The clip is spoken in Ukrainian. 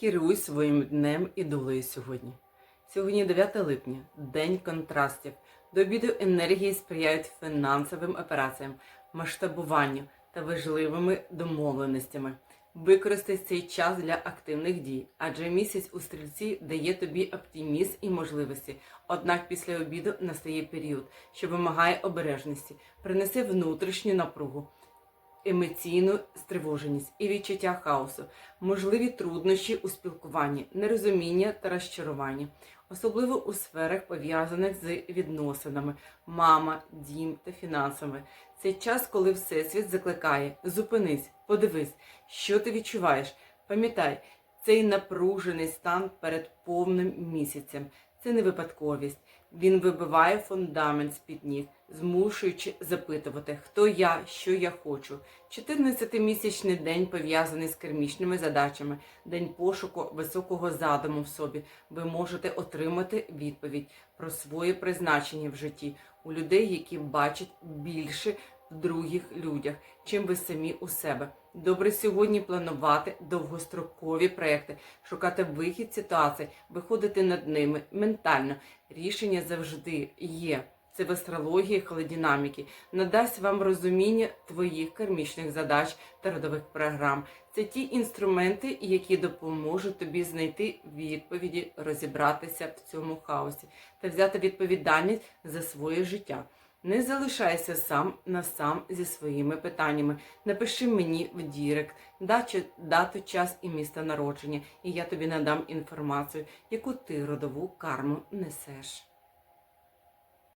Керуй своїм днем і долею сьогодні. Сьогодні 9 липня, день контрастів. До обіду енергії сприяють фінансовим операціям, масштабуванню та важливими домовленостями. Використай цей час для активних дій, адже місяць у стрільці дає тобі оптимізм і можливості. Однак після обіду настає період, що вимагає обережності, принесе внутрішню напругу емоційну стривоженість і відчуття хаосу, можливі труднощі у спілкуванні, нерозуміння та розчарування, особливо у сферах, пов'язаних з відносинами, мама, дім та фінансами. Це час, коли Всесвіт закликає: зупинись, подивись, що ти відчуваєш. Пам'ятай, цей напружений стан перед повним місяцем. Це не випадковість. Він вибиває фундамент з-під ніг, змушуючи запитувати, хто я, що я хочу. 14-місячний день пов'язаний з кермічними задачами, день пошуку високого задуму в собі. Ви можете отримати відповідь про своє призначення в житті у людей, які бачать більше других людях, чим ви самі у себе. Добре сьогодні планувати довгострокові проекти, шукати вихід ситуацій, виходити над ними ментально. Рішення завжди є. Це в астрології холодинаміки надасть вам розуміння твоїх кармічних задач та родових програм. Це ті інструменти, які допоможуть тобі знайти відповіді, розібратися в цьому хаосі та взяти відповідальність за своє життя. Не залишайся сам на сам зі своїми питаннями. Напиши мені в Дірект дату, час і місце народження, і я тобі надам інформацію, яку ти родову карму несеш.